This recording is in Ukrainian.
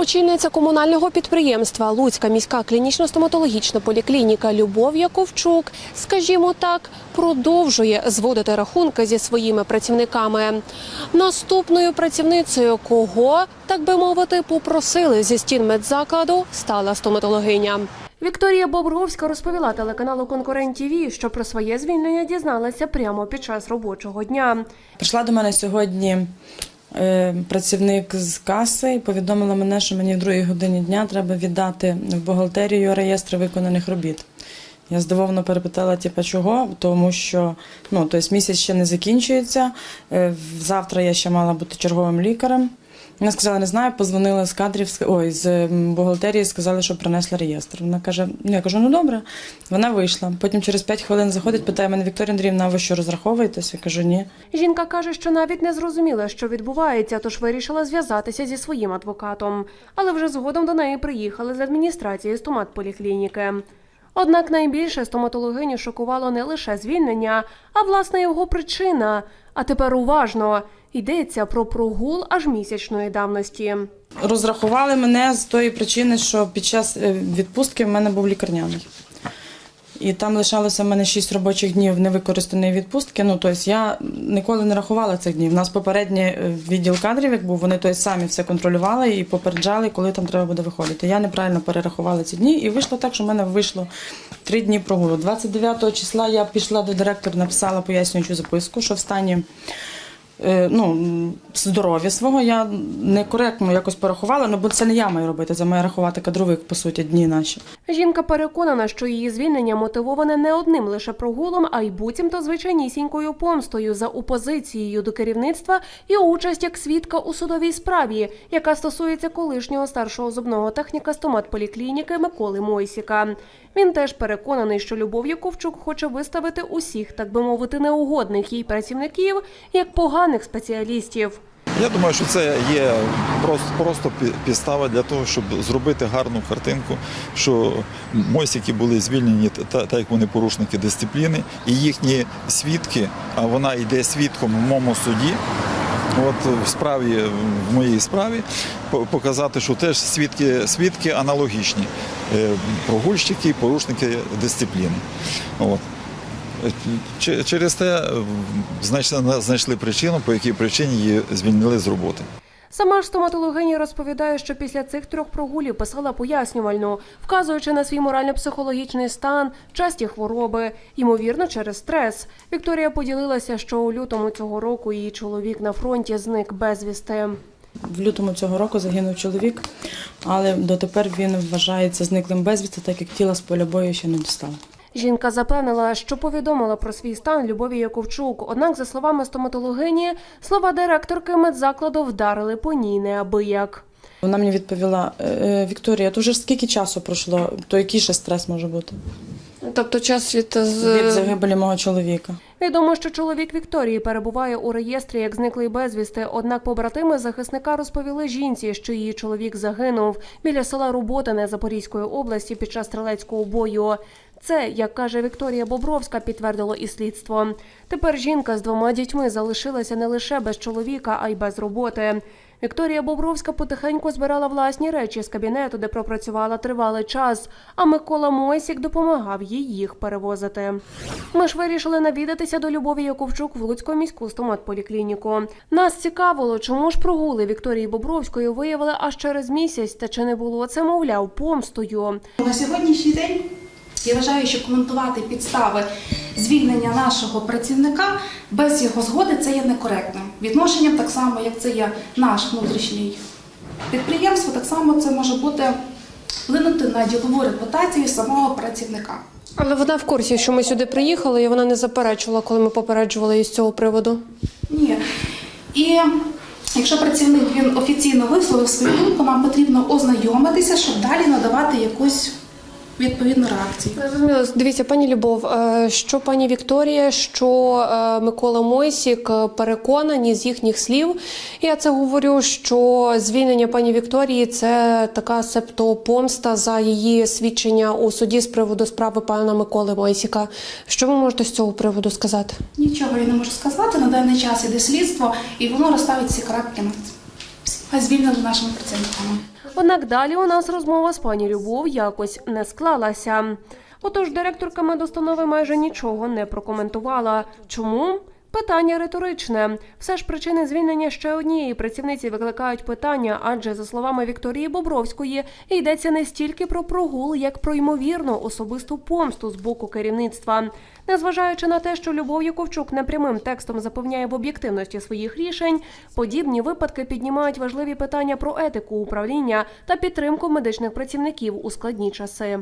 Очільниця комунального підприємства Луцька міська клінічно-стоматологічна поліклініка Любов Яковчук, скажімо так, продовжує зводити рахунки зі своїми працівниками. Наступною працівницею, кого так би мовити, попросили зі стін медзакладу, стала стоматологиня. Вікторія Бобровська розповіла телеканалу Конкурент ТІВІ, що про своє звільнення дізналася прямо під час робочого дня. Прийшла до мене сьогодні працівник з каси і повідомила мене, що мені в другій годині дня треба віддати в бухгалтерію реєстр виконаних робіт. Я здивовано перепитала, типу, чого, тому що ну, тобто місяць ще не закінчується. Е, Завтра я ще мала бути черговим лікарем. Вона сказала, не знаю, позвонила з кадрів, ой, з бухгалтерії, сказали, що принесли реєстр. Вона каже: ну я кажу, ну добре. Вона вийшла. Потім через 5 хвилин заходить, питає мене Вікторія Андріївна, ви що розраховуєтесь? Я кажу, ні. Жінка каже, що навіть не зрозуміла, що відбувається, тож вирішила зв'язатися зі своїм адвокатом. Але вже згодом до неї приїхали з адміністрації стоматполіклініки. Однак найбільше стоматологиню шокувало не лише звільнення, а власне його причина. А тепер уважно йдеться про прогул аж місячної давності. Розрахували мене з тої причини, що під час е, відпустки в мене був лікарняний. І там лишалося в мене 6 робочих днів невикористаної відпустки. Ну, тобто я ніколи не рахувала цих днів. У нас попередній е, відділ кадрів, як був, вони тобто, самі все контролювали і попереджали, коли там треба буде виходити. Я неправильно перерахувала ці дні, і вийшло так, що в мене вийшло 3 дні прогулу. 29 числа я пішла до директора, написала пояснюючу записку, що в стані ну, здоров'я свого я некоректно якось порахувала, ну бо це не я маю робити, це має рахувати кадровик, по суті, дні наші. Жінка переконана, що її звільнення мотивоване не одним лише прогулом, а й буцімто звичайнісінькою помстою за опозицією до керівництва і участь як свідка у судовій справі, яка стосується колишнього старшого зубного техніка стоматполіклініки Миколи Мойсіка. Він теж переконаний, що Любов Яковчук хоче виставити усіх, так би мовити, неугодних їй працівників як поганих спеціалістів. Я думаю, що це є просто, просто підстава для того, щоб зробити гарну картинку, що мойсики були звільнені та, та- так як вони порушники дисципліни, і їхні свідки, а вона йде свідком в моєму суді. От в справі, в моїй справі, показати, що теж свідки, свідки аналогічні. Е, Прогульщики, порушники дисципліни. От. Через те е, знайшли, причину, по якій причині її звільнили з роботи. Сама ж стоматологиня розповідає, що після цих трьох прогулів писала пояснювальну, вказуючи на свій морально-психологічний стан, часті хвороби, ймовірно, через стрес. Вікторія поділилася, що у лютому цього року її чоловік на фронті зник безвісти. В лютому цього року загинув чоловік, але дотепер він вважається зниклим безвісти, так як тіла з поля бою ще не дістав. Жінка запевнила, що повідомила про свій стан Любові Яковчук. Однак, за словами стоматологині, слова директорки медзакладу вдарили по ній неабияк. Вона мені відповіла: «Е, Вікторія, то вже скільки часу пройшло, то який ще стрес може бути? Тобто час від Від загибелі мого чоловіка. Відомо, що чоловік Вікторії перебуває у реєстрі як зниклий безвісти. Однак побратими захисника розповіли жінці, що її чоловік загинув біля села Роботине Запорізької області під час стрілецького бою. Це, як каже Вікторія Бобровська, підтвердило і слідство. Тепер жінка з двома дітьми залишилася не лише без чоловіка, а й без роботи. Вікторія Бобровська потихеньку збирала власні речі з кабінету, де пропрацювала тривалий час. А Микола Мойсік допомагав їй їх перевозити. Ми ж вирішили навідатися до Любові Яковчук в Луцьку міську стоматполіклініку. Нас цікавило, чому ж прогули Вікторії Бобровської виявили аж через місяць, та чи не було це, мовляв, помстою. На сьогоднішній день я вважаю, що коментувати підстави звільнення нашого працівника без його згоди це є некоректним. Відношенням так само, як це є наш внутрішній підприємство, так само це може бути вплинути на ділову репутацію самого працівника. Але вона в курсі, що ми сюди приїхали, і вона не заперечувала, коли ми попереджували її з цього приводу. Ні. І якщо працівник він офіційно висловив свою думку, нам потрібно ознайомитися, щоб далі надавати якусь відповідну реакцію. Зрозуміло. Дивіться, пані Любов, е, що пані Вікторія, що е, Микола Мойсік переконані з їхніх слів. Я це говорю, що звільнення пані Вікторії це така септо помста за її свідчення у суді з приводу справи пана Миколи Мойсіка. Що ви можете з цього приводу сказати? Нічого я не можу сказати. На даний час іде слідство, і воно розставить всі крапки над звільнили нашими працівниками. Однак далі у нас розмова з пані Любов якось не склалася. Отож, директорка медустанови майже нічого не прокоментувала. Чому? Питання риторичне. Все ж причини звільнення ще однієї працівниці викликають питання, адже за словами Вікторії Бобровської йдеться не стільки про прогул, як про ймовірну особисту помсту з боку керівництва. Незважаючи на те, що Любов Яковчук непрямим текстом запевняє в об'єктивності своїх рішень, подібні випадки піднімають важливі питання про етику управління та підтримку медичних працівників у складні часи.